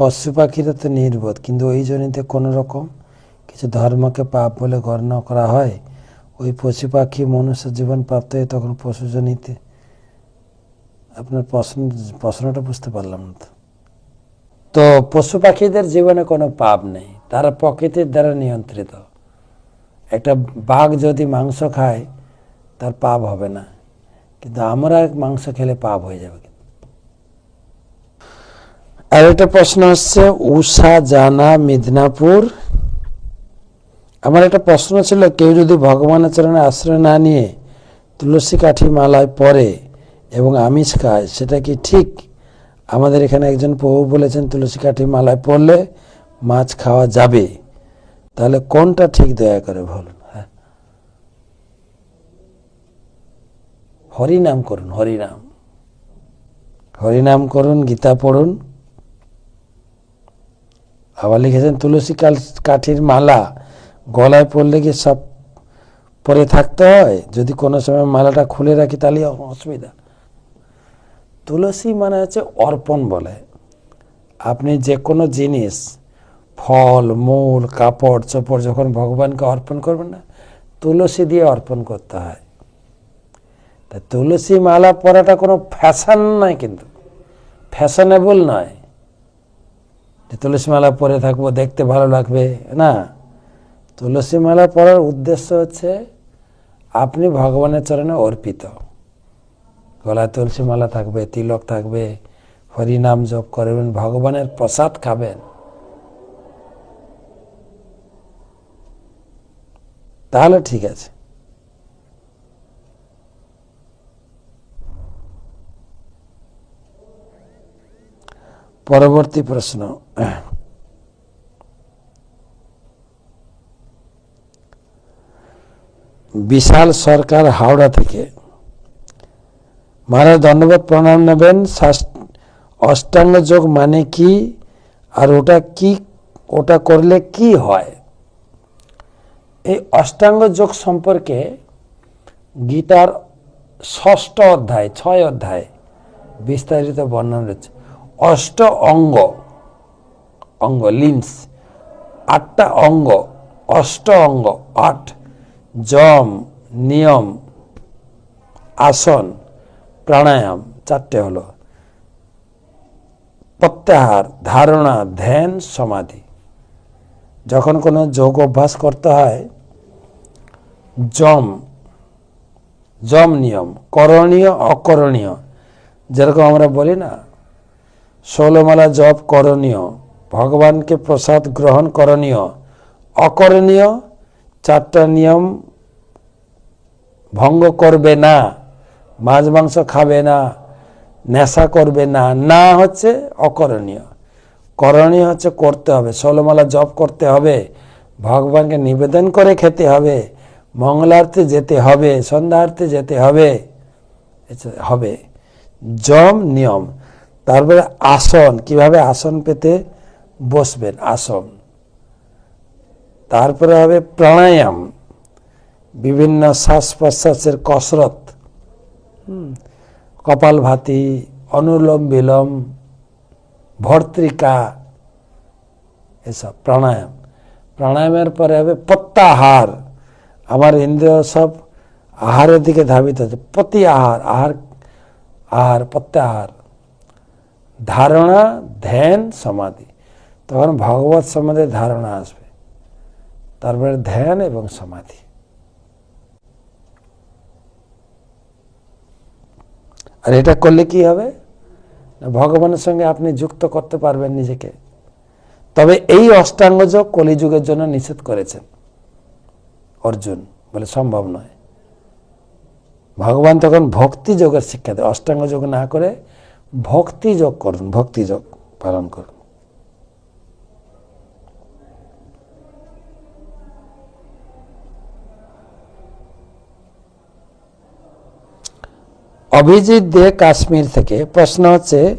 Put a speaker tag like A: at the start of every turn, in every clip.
A: পশু পাখিরা তো নির্বোধ, কিন্তু ওই জনিতে কোনো রকম কিছু ধর্মকে পাপ বলে গণ্য করা হয়? ওই পশু পাখি মনুষ্য জীবন প্রাপ্ত হয় তখন পশুজনিতে আপনার প্রশ্ন, প্রশ্নটা বুঝতে পারলাম না তো। পশু পাখিদের জীবনে কোনো পাপ নেই, তারা প্রকৃতির দ্বারা নিয়ন্ত্রিত। একটা বাঘ যদি মাংস খায়, তার পাপ হবে না। কিন্তু আমরা মাংস খেলে পাপ হয়ে যাবে। আর একটা প্রশ্ন হচ্ছে উষা জানা মিদনাপুর। আমার একটা প্রশ্ন ছিল, কেউ যদি ভগবানের চরণে আশ্রয় না নিয়ে তুলসী কাঠি মালায় পরে এবং আমিষ খায়, সেটা কি ঠিক? আমাদের এখানে একজন প্রভু বলেছেন, তুলসী কাঠি মালায় পড়লে মাছ খাওয়া যাবে। তাহলে কোনটা ঠিক, দয়া করে বলুন? হ্যাঁ। হরিনাম করুন, হরিনাম। হরিনাম করুন, গীতা পড়ুন। আবার লিখেছেন, তুলসী কাল- কাঠির মালা গলায় পড়লে কি সব পরে থাকতে হয়? যদি কোনো সময় মালাটা খুলে রাখি তাহলে অসুবিধা। তুলসী মানে হচ্ছে অর্পণ বলে। আপনি যে কোনো জিনিস, ফল, মূল, কাপড়, চোপড় যখন ভগবানকে অর্পণ করবেন না, তুলসী দিয়ে অর্পণ করতে হয়। তা তুলসী মালা পরাটা কোনো ফ্যাশন নয় কিন্তু। ফ্যাশনেবল নয়। তুলসী মালা পরে থাকব, দেখতে ভালো লাগবে, না? তুলসী মালা পরার উদ্দেশ্য হচ্ছে আপনি ভগবানের চরণে অর্পিত। গলায় তুলসী মালা থাকবে, তিলক থাকবে, হরিনাম জপ করবেন, ভগবানের প্রসাদ খাবেন। তাহলে ঠিক আছে। পরবর্তী প্রশ্ন। বিশাল সরকার হাওড়া থেকে মহারাজ ধন্যবাদ প্রণাম নেবেন। অষ্টাঙ্গ যোগ মানে কি? আর ওটা কি, ওটা করলে কি হয়? এই অষ্টাঙ্গ যোগ সম্পর্কে গীতার ষষ্ঠ অধ্যায়, ছয় অধ্যায় বিস্তারিত বর্ণনা রয়েছে। অষ্ট অঙ্গ অঙ্গ লিমস আটটা অঙ্গ, অষ্ট অঙ্গ, আট, যম, নিয়ম, আসন, প্রাণায়াম, চারটে হলো। প্রত্যাহার, ধারণা, ধ্যান, সমাধি। যখন কোনো যোগ অভ্যাস করতে হয়, যম যম নিয়ম, করণীয়, অকরণীয়, যেরকম আমরা বলি না ষোলমালা জপ করণীয়, ভগবানকে প্রসাদ গ্রহণ করণীয়, অকরণীয়, চারটা নিয়ম ভঙ্গ করবে না, মাছ মাংস খাবে না, নেশা করবে না না হচ্ছে অকরণীয়। করণীয় হচ্ছে করতে হবে, ষোলমালা জপ করতে হবে, ভগবানকে নিবেদন করে খেতে হবে, মঙ্গলার্থে যেতে হবে, সন্ধ্যার্থে যেতে হবে হবে। যম নিয়ম। তারপরে আসন, কীভাবে আসন পেতে বসবেন? আসন। তারপরে হবে প্রাণায়াম, বিভিন্ন শ্বাস প্রশ্বাসের কসরত। কপাল ভাতি অনুলোম বিলোম, ভর্ত্রিকা, এসব প্রাণায়াম। প্রাণায়ামের পরে হবে প্রত্যাহার। আমার ইন্দ্রিয় সব আহারের দিকে ধাবিত হচ্ছে প্রতি আহার আহার আহার, প্রত্যাহার। ধারণা, ধ্যান, সমাধি। তখন ভগবত সম্বন্ধে ধারণা আসবে। তারপরে ধ্যান এবং সমাধি। আর এটা করলে কি হবে? ভগবানের সঙ্গে আপনি যুক্ত করতে পারবেন নিজেকে। তবে এই অষ্টাঙ্গ যোগ কলিযুগের জন্য নিষেধ করেছেন। অর্জুন বলে, সম্ভব নয়। ভগবান তখন ভক্তি যোগের শিক্ষা দেয় অষ্টাঙ্গ যোগ না করে ভক্তি যোগ করুন ভক্তি যোগ পালন করুন। অভিজিৎ দে কাশ্মীর থেকে প্রশ্ন হচ্ছে,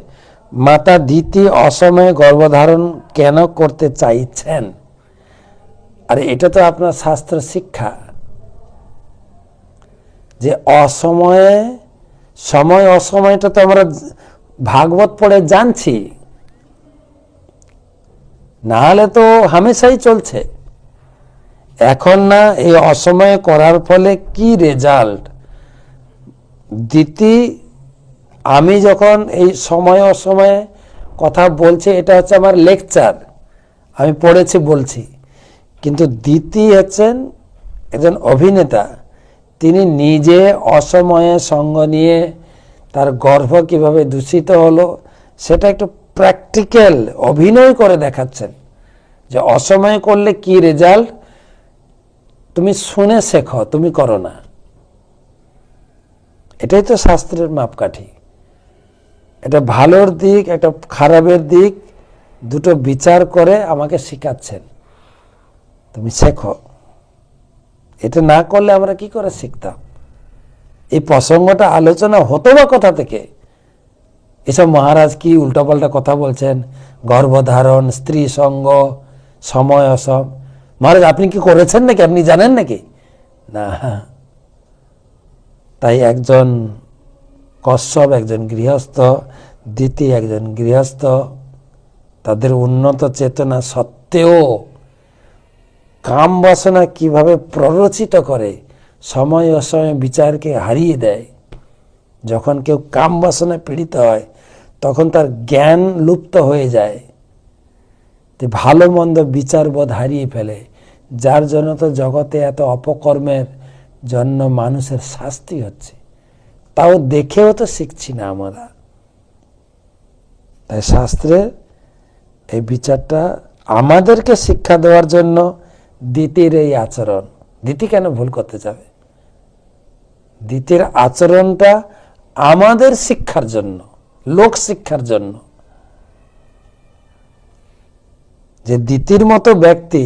A: মাতা দিতি অসময়ে গর্ভধারণ কেন করতে চাইছেন? আর, এটা তো আপনার শাস্ত্র শিক্ষা। যে অসময়ে, সময় অসময়টা তো আমরা ভাগবত পড়ে জানছি না হলে তো হামেশাই চলছে। এখন না, এই অসময়ে করার ফলে কি রেজাল্ট দিতি আমি যখন এই সময় অসময়ে কথা বলছি, এটা হচ্ছে আমার লেকচার আমি পড়েছি, বলছি। কিন্তু দিতি হচ্ছেন একজন অভিনেতা। তিনি নিজে অসময়ে সঙ্গ নিয়ে তার গর্ভ কীভাবে দূষিত হলো, সেটা একটু প্র্যাকটিক্যাল অভিনয় করে দেখাচ্ছেন। যে অসময়ে করলে কি রেজাল্ট তুমি শুনে শেখো, তুমি করো না। এটাই তো শাস্ত্রের মাপকাঠি। এটা ভালোর দিক, একটা খারাপের দিক, দুটো বিচার করে আমাকে শেখাচ্ছেন। তুমি শেখো। এটা না করলে আমরা কি করে শিখতাম? এই প্রসঙ্গটা আলোচনা হতো বা কথা থেকে? এসব মহারাজ কি উল্টাপাল্টা কথা বলছেন? গর্ভধারণ, স্ত্রী সঙ্গ, সময় অসম। মহারাজ, আপনি কি করেছেন নাকি? আপনি জানেন নাকি? না। তাই একজন কশ্যপ, একজন গৃহস্থ, দ্বিতীয় একজন গৃহস্থ, তাদের উন্নত চেতনা সত্ত্বেও কাম বাসনা কীভাবে প্ররোচিত করে? সময় অসময়ে বিচারকে হারিয়ে দেয়। যখন কেউ কাম বাসনা পীড়িত হয়, তখন তার জ্ঞান লুপ্ত হয়ে যায়। ভালো মন্দ বিচারবোধ হারিয়ে ফেলে, যার জন্য তো জগতে এত অপকর্মের জন্য মানুষের শাস্তি হচ্ছে। তাও দেখেও তো শিখছি না আমরা। তাই শাস্ত্রের এই বিচারটা আমাদেরকে শিক্ষা দেওয়ার জন্য দ্বিতীর এই আচরণ। দ্বিতি কেন ভুল করতে যাবে? দ্বিতীয় আচরণটা আমাদের শিক্ষার জন্য লোক শিক্ষার জন্য। যে দ্বিতীর মতো ব্যক্তি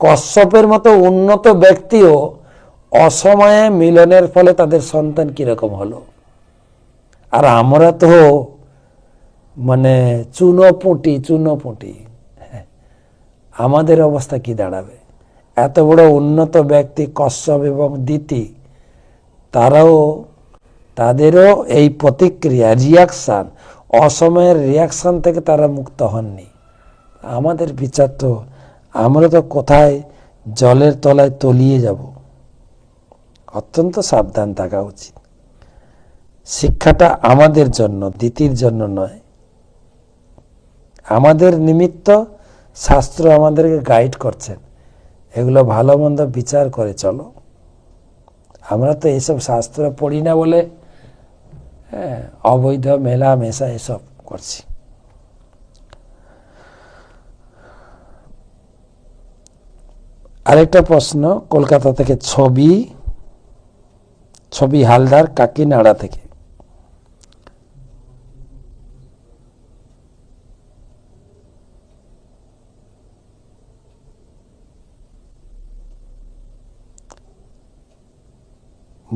A: কশ্যপের মতো উন্নত ব্যক্তিও অসময়ে মিলনের ফলে তাদের সন্তান কীরকম হলো? আর আমরা তো মানে চুনো পুঁটি চুনো পুঁটি হ্যাঁ, আমাদের অবস্থা কি দাঁড়াবে? এত বড় উন্নত ব্যক্তি কশ্যপ এবং দিতি তারাও, তাদেরও এই প্রতিক্রিয়া রিয়াকশান অসময়ের রিয়াকশান থেকে তারা মুক্ত হননি। আমাদের বিচার তো, আমরা তো কোথায় জলের তলায় তলিয়ে যাব? অত্যন্ত সাবধান থাকা উচিত। শিক্ষাটা আমাদের জন্য দ্বিতীর জন্য নয়। আমাদের নিমিত্ত শাস্ত্র আমাদেরকে গাইড করছেন। এগুলো ভালো মন্দ বিচার করে চলো। আমরা তো এইসব শাস্ত্র পড়ি না বলে হ্যাঁ অবৈধ মেলা মেশা এসব করছি। আরেকটা প্রশ্ন, কলকাতা থেকে ছবি ছবি হালদার কাকিনাড়া থেকে।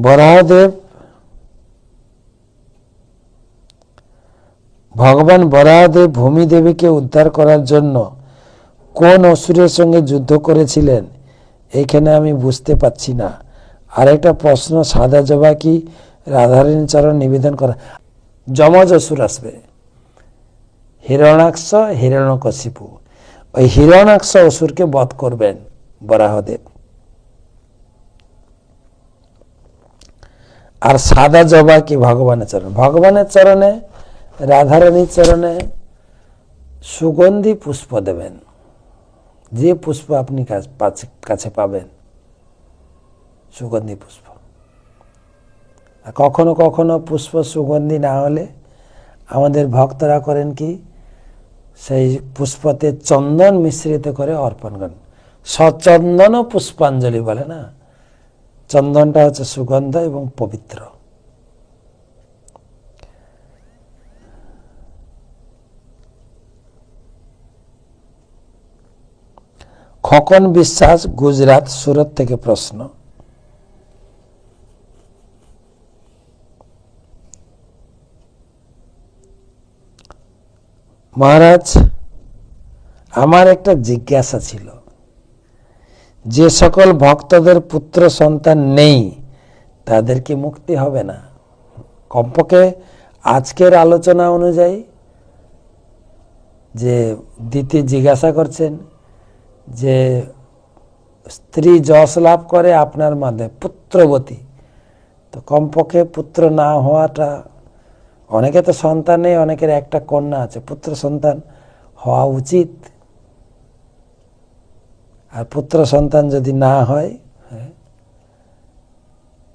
A: বরাহদেব, ভগবান বরাহদেব ভূমিদেবীকে উদ্ধার করার জন্য কোন অসুরের সঙ্গে যুদ্ধ করেছিলেন, এখানে আমি বুঝতে পাচ্ছি না। আরেকটা প্রশ্ন, সাদা জবা কি রাধারণী চরণ নিবেদন করা? যমজ অসুর আসবে। হিরণাক্ষ হিরণ্যকশিপু। ওই হিরণাক্ষ অসুরকে বধ করবেন বরাহদেব। আর সাদা জবা কি ভগবানের চরণে? ভগবানের চরণে, রাধারানীর চরণে সুগন্ধি পুষ্প দেবেন। যে পুষ্প আপনি কাছে পাবেন, সুগন্ধি পুষ্প। আর কখনো কখনো পুষ্প সুগন্ধি না হলে আমাদের ভক্তরা করেন কি, সেই পুষ্পতে চন্দন মিশ্রিত করে অর্পণ করেন। সচন্দন পুষ্পাঞ্জলি বলে না? চন্দনটা হচ্ছে সুগন্ধ এবং পবিত্র। খকন বিশ্বাস গুজরাট, সুরত থেকে প্রশ্ন। মহারাজ, আমার একটা জিজ্ঞাসা ছিল। যে সকল ভক্তদের পুত্র সন্তান নেই, তাদেরকে মুক্তি হবে না। কমপক্ষে আজকের আলোচনা অনুযায়ী যে দিতে জিজ্ঞাসা করছেন যে স্ত্রী যশ লাভ করে আপনার মাধ্যমে, পুত্রবতী, তো কমপক্ষে পুত্র না হওয়াটা, অনেকে তো সন্তান নেই, অনেকের একটা কন্যা আছে, পুত্র সন্তান হওয়া উচিত। আর পুত্র সন্তান যদি না হয় হ্যাঁ,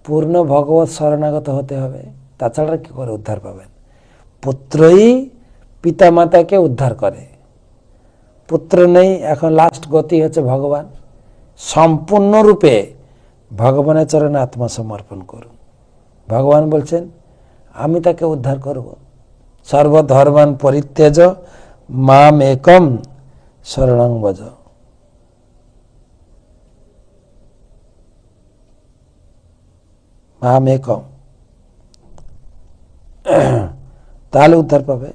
A: পূর্ণ ভগবত শরণাগত হতে হবে। তাছাড়া কি করে উদ্ধার পাবেন? পুত্রই পিতামাতাকে উদ্ধার করে। পুত্র নেই এখন লাস্ট গতি হচ্ছে ভগবান। সম্পূর্ণরূপে ভগবানের চরণে আত্মসমর্পণ করুন। ভগবান বলছেন আমি তাকে উদ্ধার করব। সর্বধর্মান পরিত্যাজ মাম একম শরণং বজ মাম একম তাহলে উদ্ধার পাবে।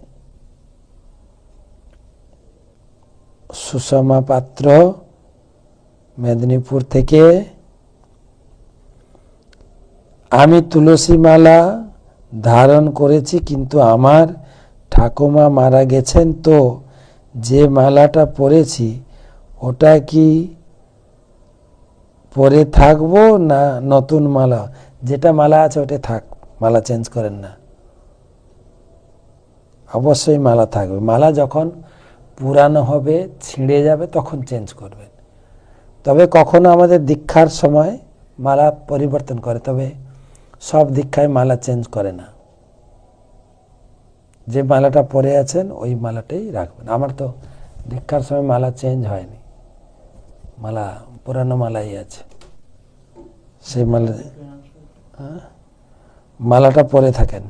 A: সুষমা পাত্র, মেদিনীপুর থেকে। আমি তুলসী মালা ধারণ করেছি, কিন্তু আমার ঠাকুমা মারা গেছেন তো। যে মালাটা পরেছি, ওটা কি পরে থাকব না নতুন মালা? যেটা মালা আছে ওটা থাক, মালা চেঞ্জ করেন না। অবশ্যই মালা থাকবে। মালা যখন পুরানো হবে, ছিঁড়ে যাবে, তখন চেঞ্জ করবেন। তবে কখনো আমাদের দীক্ষার সময় মালা পরিবর্তন করে, তবে সব দীক্ষায় মালা চেঞ্জ করে না। যে মালাটা পরে আছেন, ওই মালাটাই রাখবেন। আমার তো দীক্ষার সময় মালা চেঞ্জ হয়নি। মালা, পুরানো মালাই আছে। সেই মালা? মালাটা পরে থাকেন।